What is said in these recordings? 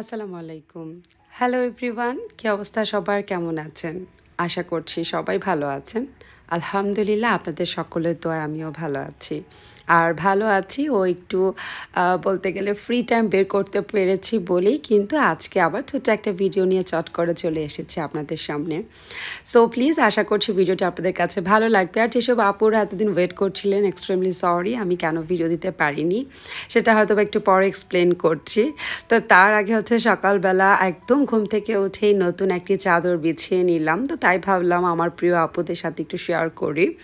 আসসালামু আলাইকুম। Hello everyone কী অবস্থা? সবার কেমন আছেন? আশা করছি সবাই ভালো আছেন। আলহামদুলিল্লাহ, আপনাদের সকলের দোয়া আমিও ভালো আছি। আর ভালো আছি ও একটু বলতে গেলে ফ্রি টাইম বের করতে পেরেছি বলেই, কিন্তু আজকে আবার ছোট্ট একটা ভিডিও নিয়ে চট করে চলে এসেছি আপনাদের সামনে। সো প্লিজ আশা করছি ভিডিওটা আপনাদের কাছে ভালো লাগবে। আর যেসব আপুরা এতদিন ওয়েট করছিলেন এক্সট্রিমলি সরি আমি কেন ভিডিও দিতে পারিনি, সেটা হয়তো একটু পরে এক্সপ্লেন করছি। তো তার আগে হচ্ছে সকালবেলা একদম ঘুম থেকে উঠেই নতুন একটি চাদর বিছিয়ে নিলাম। তো তাই ভাবলাম আমার প্রিয় আপুদের সাথে একটু শেয়ার করি।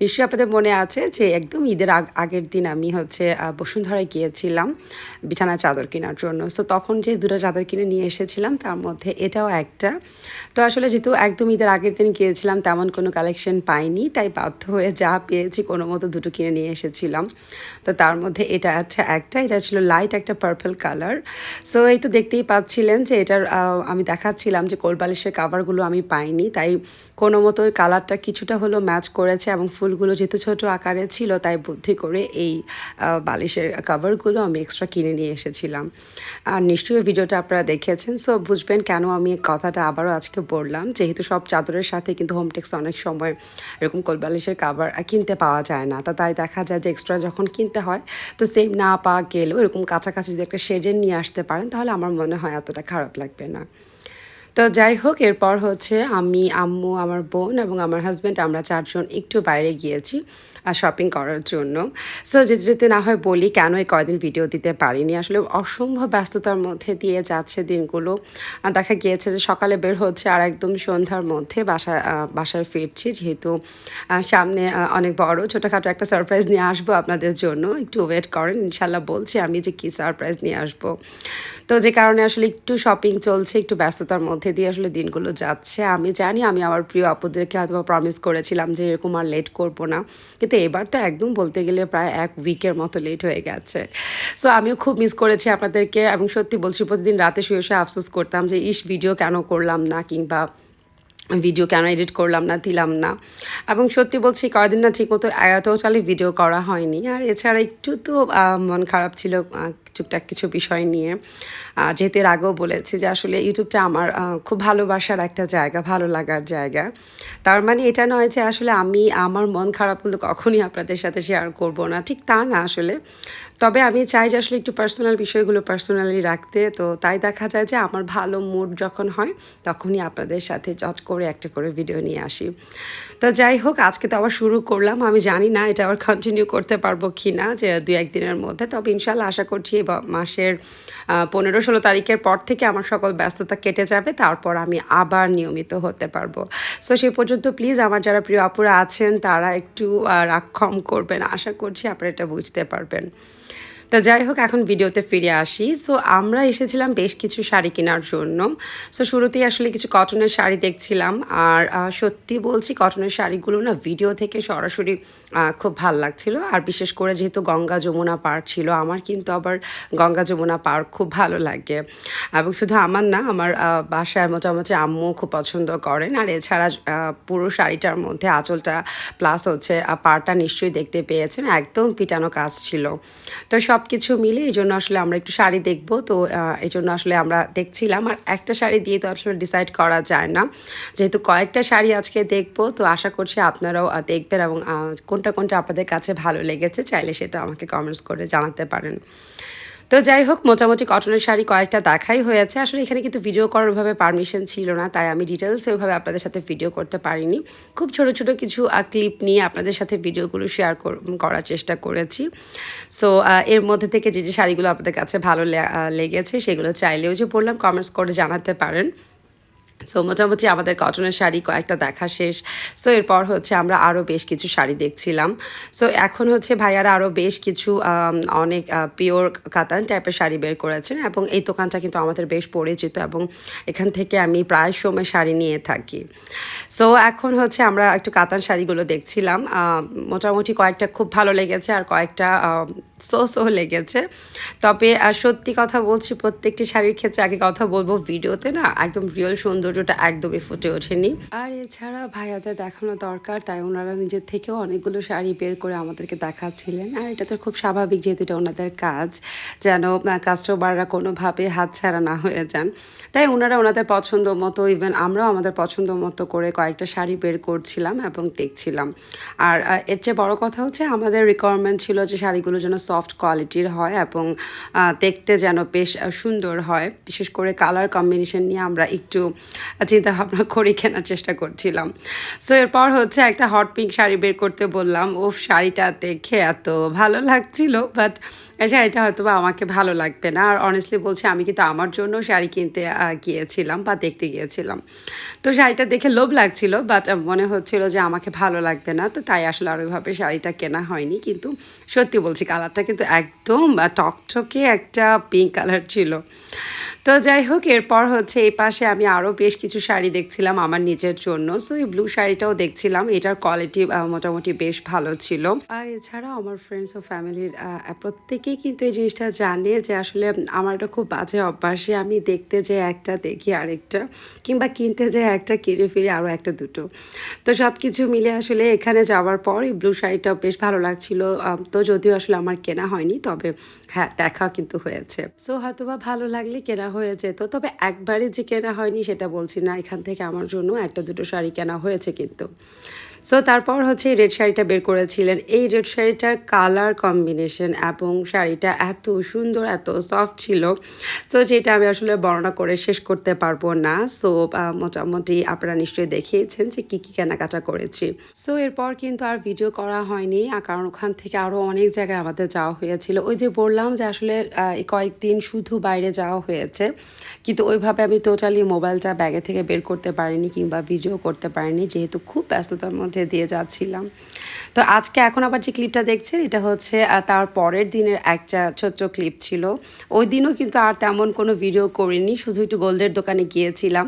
নিশ্চয়ই আপনাদের মনে আছে যে একদম ঈদের আগ- আগের দিন আমি হচ্ছে বসুন্ধরায় গিয়েছিলাম বিছানা চাদর কেনার জন্য। সো তখন যে দুটো চাদর কিনে নিয়ে এসেছিলাম, তার মধ্যে এটাও একটা। তো আসলে যেহেতু একদম ঈদের আগের দিন গিয়েছিলাম, তেমন কোনো কালেকশন পাইনি, তাই বাধ্য হয়ে যা পেয়েছি, কোনো মতো দুটো কিনে নিয়ে এসেছিলাম। তো তার মধ্যে এটা আছে একটা, এটা ছিল লাইট একটা পার্পল কালার সো এই তো দেখতেই পাচ্ছিলেন যে এটার আমি দেখাচ্ছিলাম যে কোলবালিশের কাভারগুলো আমি পাইনি, তাই কোনো মতো কালারটা কিছুটা হলো ম্যাচ করেছে এবং ফুলগুলো যেহেতু ছোটো আকারে ছিল, তাই বুদ্ধি করে এই বালিশের কাভারগুলো আমি এক্সট্রা কিনে নিয়ে এসেছিলাম। আর নিশ্চয়ই ভিডিওটা আপনারা দেখেছেন। সো বুঝবেন কেন আমি কথাটা আবারও আজকে বললাম। যেহেতু সব চাদরের সাথে কিন্তু হোমটেক্স অনেক সময় এরকম কোলবালিশের কাভার কিনতে পাওয়া যায় না। তা তাই দেখা যায় যে এক্সট্রা যখন কিনতে হয়, তো সেম না পাওয়া গেলেও এরকম কাছাকাছি যদি একটা শেডের নিয়ে আসতে পারেন, তাহলে আমার মনে হয় এতটা খারাপ লাগবে না। তো যাই হোক, এরপর হচ্ছে আমি, আম্মু, আমার বোন এবং আমার হাজব্যান্ড আমরা চারজন একটু বাইরে গিয়েছি। শপিং করার জন্য। সো যেতে যেতে না হয় বলি কেন এই কয়দিন ভিডিও দিতে পারিনি। আসলে অসম্ভব ব্যস্ততার মধ্যে দিয়ে যাচ্ছে দিনগুলো। দেখা গিয়েছে যে সকালে বের হচ্ছে আর একদম সন্ধ্যার মধ্যে বাসা বাসায় ফিরছি। যেহেতু সামনে অনেক বড়, ছোটোখাটো একটা সারপ্রাইজ নিয়ে আসব আপনাদের জন্য। একটু ওয়েট করেন ইনশাল্লাহ বলছি আমি যে কী সারপ্রাইজ নিয়ে আসব। তো যে কারণে আসলে একটু শপিং চলছে, একটু ব্যস্ততার মধ্যে দিয়ে আসলে দিনগুলো যাচ্ছে। আমি জানি আমি আমার প্রিয় আপুদেরকে হয়তো প্রমিস করেছিলাম যে এরকম আর লেট করব না। কিন্তু এবার তো একদম বলতে গেলে প্রায় এক উইকের মতো লেট হয়ে গেছে। সো আমিও খুব মিস করেছি আপনাদেরকে এবং সত্যি বলছি, প্রতিদিন রাতে শুয়ে শুয়ে আফসোস করতাম যে, ইস ভিডিও কেন করলাম না? কিংবা ভিডিও কেন এডিট করলাম না, দিলাম না? এবং সত্যি বলছি কয়দিন না ঠিক মতো টোটালি ভিডিও করা হয়নি। আর এছাড়া একটু তো মন খারাপ ছিল টুকটাক কিছু বিষয় নিয়ে। আর যেহেতু এর আগেও বলেছি যে আসলে ইউটিউবটা আমার খুব ভালোবাসার একটা জায়গা, ভালো লাগার জায়গা। তার মানে এটা নয় যে আসলে আমি আমার মন খারাপ হলে কখনই আপনাদের সাথে শেয়ার করব না। ঠিক তা না আসলে। তবে আমি চাই যে আসলে একটু পার্সোনাল বিষয়গুলো পার্সোনালি রাখতে। তো তাই দেখা যায় যে আমার ভালো মুড যখন হয়, তখনই আপনাদের সাথে চট করে একটা করে ভিডিও নিয়ে আসি। তো যাই হোক, আজকে তো আবার শুরু করলাম। আমি জানি না এটা আবার কন্টিনিউ করতে পারব কি না যে দু একদিনের মধ্যে। তবে ইনশাল্লাহ আশা করছি ব- মাসের পনেরো ষোলো তারিখের পর থেকে আমার সকল ব্যস্ততা কেটে যাবে, তারপর আমি আবার নিয়মিত হতে পারব। সো সেই পর্যন্ত প্লিজ আমার যারা প্রিয় আপুরা আছেন, তারা একটু কম করবেন। আশা করছি আপনারা এটা বুঝতে পারবেন। তো যাই হোক, এখন ভিডিওতে ফিরে আসি। সো আমরা এসেছিলাম বেশ কিছু শাড়ি কেনার জন্য। সো শুরুতেই আসলে কিছু কটনের শাড়ি দেখছিলাম। আর সত্যি বলছি কটনের শাড়িগুলো না ভিডিও থেকে সরাসরি খুব ভালো লাগছিল। আর বিশেষ করে যেহেতু গঙ্গা যমুনা পার্ক ছিল, আমার কিন্তু আবার গঙ্গা যমুনা পার্ক খুব ভালো লাগে। এবং শুধু আমার না, আমার বাসায় মোটামুটি আম্মু খুব পছন্দ করেন। আর এছাড়া পুরো শাড়িটার মধ্যে আঁচলটা প্লাস হচ্ছে পাড়টা নিশ্চয়ই দেখতে পেয়েছেন। একদম পিটানো কাজ ছিল। তো সব কিছু মিলে এই জন্য আসলে আমরা একটু শাড়ি দেখব। তো এই জন্য আসলে আমরা দেখছিলাম। আর একটা শাড়ি দিয়ে তো আসলে ডিসাইড করা যায় না। যেহেতু কয়েকটা শাড়ি আজকে দেখব, তো আশা করছি আপনারাও দেখবেন এবং কোনটা কোনটা আপনাদের কাছে ভালো লেগেছে, চাইলে সেটা আমাকে কমেন্টস করে জানাতে পারেন। তো যাই হোক, মোটামুটি কটনের শাড়ি কয়েকটা দেখাই হয়েছে। আসলে এখানে কিন্তু ভিডিও করার ভাবে পারমিশন ছিল না, তাই আমি ডিটেলস ওইভাবে আপনাদের সাথে ভিডিও করতে পারিনি। খুব ছোট ছোট কিছু ক্লিপ নিয়ে আপনাদের সাথে ভিডিওগুলো শেয়ার করার চেষ্টা করেছি। সো এর মধ্যে থেকে যে যে শাড়িগুলো আপনাদের কাছে ভালো লেগেছে, সেগুলো চাইলেও যে, পড়লাম কমেন্টস করে জানাতে পারেন। সো মোটামুটি আমাদের কটনের শাড়ি কয়েকটা দেখা শেষ। সো এরপর হচ্ছে আমরা আরও বেশ কিছু শাড়ি দেখছিলাম। সো এখন হচ্ছে ভাইয়ারা আরও বেশ কিছু অনেক পিওর কাতান টাইপের শাড়ি বের করেছেন এবং এই দোকানটা কিন্তু আমাদের বেশ পরিচিত এবং এখান থেকে আমি প্রায় সময় শাড়ি নিয়ে থাকি। সো এখন হচ্ছে আমরা একটু কাতান শাড়িগুলো দেখছিলাম। মোটামুটি কয়েকটা খুব ভালো লেগেছে আর কয়েকটা সো সো লেগেছে। তবে সত্যি কথা বলছি, প্রত্যেকটি শাড়ির ক্ষেত্রে আগে কথা বলব ভিডিওতে না, একদম রিয়েল সুন্দর সৌন্দর্যটা একদমই ফুটে ওঠেনি। আর এছাড়া ভাইয়াদের দেখানো দরকার, তাই ওনারা নিজের থেকেও অনেকগুলো শাড়ি বের করে আমাদেরকে দেখাচ্ছিলেন। আর এটা তো খুব স্বাভাবিক যেহেতু এটা ওনাদের কাজ, যেন কাস্টমাররা কোনোভাবে হাতছাড়া না হয়ে যান। তাই ওনারা ওনাদের পছন্দ মতো ইভেন আমরাও আমাদের পছন্দ মতো করে কয়েকটা শাড়ি বের করছিলাম এবং দেখছিলাম। আর এর চেয়ে বড় কথা হচ্ছে আমাদের রিকোয়ারমেন্ট ছিল যে শাড়িগুলো যেন সফট কোয়ালিটির হয় এবং দেখতে যেন বেশ সুন্দর হয়। বিশেষ করে কালার কম্বিনেশন নিয়ে আমরা একটু চিন্তা ভাবনা করে কেনার চেষ্টা করছিলাম। সো এরপর হচ্ছে একটা হট পিঙ্ক শাড়ি বের করতে বললাম ও শাড়িটা দেখে এত ভালো লাগছিল বাট শাড়িটা হয়তো বা আমাকে ভালো লাগবে না। আর অনেস্টলি বলছি, আমি কিন্তু আমার জন্য শাড়ি কিনতে গিয়েছিলাম বা দেখতে গিয়েছিলাম। তো শাড়িটা দেখে লোভ লাগছিল বাট মনে হচ্ছিল যে আমাকে ভালো লাগবে না। তো তাই আসলে আর ওইভাবে শাড়িটা কেনা হয়নি। কিন্তু সত্যি বলছি কালারটা কিন্তু একদম টকটকে একটা পিঙ্ক কালার ছিল। তো যাই হোক, এরপর হচ্ছে এই পাশে আমি আরও বেশ কিছু শাড়ি দেখছিলাম আমার নিজের জন্য। সো এই ব্লু শাড়িটাও দেখছিলাম। এটার কোয়ালিটি মোটামুটি বেশ ভালো ছিল। আর এছাড়াও আমার ফ্রেন্ডস ও ফ্যামিলির প্রত্যেকেই কিন্তু এই জিনিসটা জানে যে আসলে আমার একটা খুব বাজে অভ্যাসে আমি দেখতে যে একটা দেখি আরেকটা, কিংবা কিনতে যে একটা, কিনে ফিরে আরও একটা দুটো। তো সব কিছু মিলে আসলে এখানে যাওয়ার পর এই ব্লু শাড়িটা বেশ ভালো লাগছিল। তো যদিও আসলে আমার কেনা হয়নি, তবে হ্যাঁ দেখা কিন্তু হয়েছে। সো হয়তো বা ভালো লাগলে কেনা হয়ে যেত, তবে একবারে যে কেনা হয়নি সেটা বলছি না। এখান থেকে আমার জন্য একটা দুটো শাড়ি কেনা হয়েছে কিন্তু। সো তারপর হচ্ছে এই রেড শাড়িটা বের করেছিলেন। এই রেড শাড়িটার কালার কম্বিনেশন এবং শাড়িটা এত সুন্দর, এত সফট ছিল। সো যেটা আমি আসলে বর্ণনা করে শেষ করতে পারব না। সো মোটামুটি আপনারা নিশ্চয়ই দেখিয়েছেন যে কী কী কেনাকাটা করেছি। সো এরপর কিন্তু আর ভিডিও করা হয়নি। কারণ ওখান থেকে আরও অনেক জায়গায় আমাদের যাওয়া হয়েছিল। ওই যে বললাম যে আসলে কয়েকদিন শুধু বাইরে যাওয়া হয়েছে। কিন্তু ওইভাবে আমি টোটালি মোবাইলটা ব্যাগে থেকে বের করতে পারিনি কিংবা ভিডিও করতে পারিনি। যেহেতু খুব ব্যস্ততার মধ্যে দিয়ে যাচ্ছিলাম। তো আজকে এখন আবার যে ক্লিপটা দেখছেন, এটা হচ্ছে তার পরের দিনের একটা ছোট্ট ক্লিপ ছিল। ওই দিনও কিন্তু আর তেমন কোনো ভিডিও করিনি, শুধু একটু গোল্ডের দোকানে গিয়েছিলাম।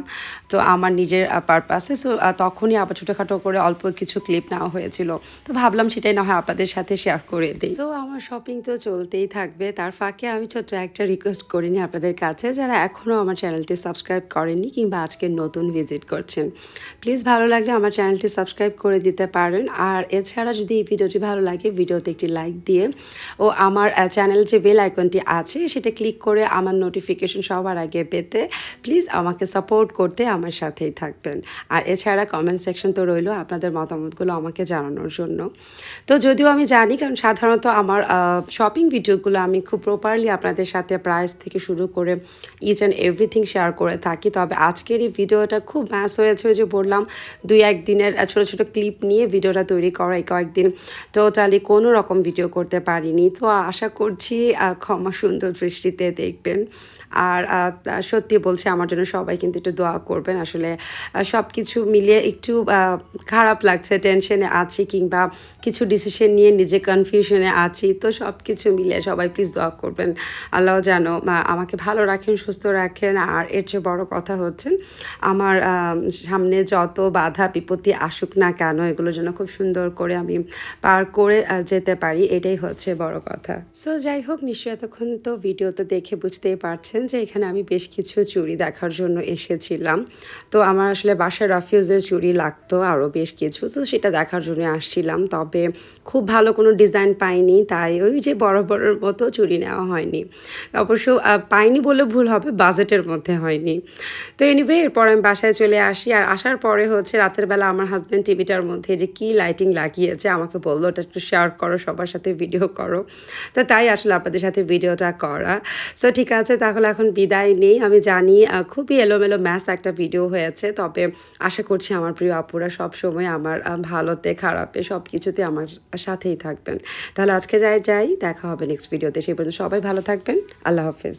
তো আমার নিজের পারপাসে সো তখনই আবার ছোটোখাটো করে অল্প কিছু ক্লিপ নেওয়া হয়েছিল। তো ভাবলাম সেটাই না হয় আপনাদের সাথে শেয়ার করে দিই। সো আমার শপিং তো চলতেই থাকবে। তার ফাঁকে আমি ছোট্ট একটা রিকোয়েস্ট করিনি আপনাদের কাছে। যারা এখনও আমার চ্যানেলটি সাবস্ক্রাইব করেনি কিংবা আজকে নতুন ভিজিট করছেন প্লিজ ভালো লাগলে আমার চ্যানেলটি সাবস্ক্রাইব করে দিতে পারেন। আর এছাড়া যদি এই ভিডিওটি ভালো লাগে, ভিডিওতে একটি লাইক দিয়ে ও আমার চ্যানেল যে বেল আইকনটি আছে, সেটা ক্লিক করে আমার নোটিফিকেশন সবার আগে পেতে প্লিজ আমাকে সাপোর্ট করতে আমার সাথেই থাকবেন। আর এছাড়া কমেন্ট সেকশন তো রইল আপনাদের মতামতগুলো আমাকে জানানোর জন্য। তো যদিও আমি জানি, কারণ সাধারণত আমার শপিং ভিডিওগুলো আমি খুব প্রপারলি আপনাদের সাথে প্রাইস থেকে শুরু করে ইচ অ্যান্ড এভরিথিং শেয়ার করে থাকি। তবে আজকের এই ভিডিওটা খুব ম্যাচ হয়েছে যে বললাম দুই একদিনের ছোটো, ছোট ক্লিপ নিয়ে ভিডিওটা তৈরি করাই কয়েকদিন। টোটালি কোনো রকম ভিডিও করতে পারিনি। তো আশা করছি ক্ষমা সুন্দর দৃষ্টিতে দেখবেন। আর সত্যি বলছি আমার জন্য সবাই কিন্তু একটু দোয়া করবেন। আসলে সব কিছু মিলিয়ে একটু খারাপ লাগছে টেনশনে আছি কিংবা কিছু ডিসিশন নিয়ে নিজে কনফিউশনে আছি। তো সব কিছু মিলিয়ে সবাই প্লিজ দোয়া করবেন। আল্লাহ আহ, আমাকে ভালো রাখেন সুস্থ রাখেন। আর এর চেয়ে বড় কথা হচ্ছে আমার সামনে যত বাধা বিপত্তি আসুক না কেন এগুলো যেন খুব সুন্দর করে আমি পার করে যেতে পারি। এটাই হচ্ছে বড় কথা। সো যাই হোক নিশ্চয়ই এতক্ষণ তো ভিডিওতে দেখে বুঝতেই পারছেন যে, এখানে আমি বেশ কিছু চুড়ি দেখার জন্য এসেছিলাম। তো আমার আসলে বাসায় রাফিউজের চুড়ি লাগতো, আরও বেশ কিছু। তো সেটা দেখার জন্য আসছিলাম, তবে খুব ভালো কোনো ডিজাইন পাইনি, তাই ওই যে বড় বড়োর মতো চুড়ি নেওয়া হয়নি। অবশ্য পাইনি বলে ভুল হবে বাজেটের মধ্যে হয়নি। তো এনিওয়ে এরপর আমি বাসায় চলে আসি, আর আসার পরে হচ্ছে রাতের বেলা আমার হাজব্যান্ড টিভিটার মধ্যে যে, কী লাইটিং লাগিয়েছে? আমাকে বলল, ওটা একটু শেয়ার করো, সবার সাথে ভিডিও করো। তো তাই আসলে আপনাদের সাথে ভিডিওটা করা। সো ঠিক আছে, তাহলে এখন বিদায় নেই। আমি জানি খুবই এলোমেলো ম্যাচ একটা ভিডিও হয়েছে। তবে আশা করছি আমার প্রিয় আপুরা সব সময় আমার ভালোতে, খারাপে সব কিছুতে আমার সাথেই থাকবেন। তাহলে আজকে যাই যাই, দেখা হবে নেক্সট ভিডিওতে সেই পর্যন্ত সবাই ভালো থাকবেন। আল্লাহ হাফেজ।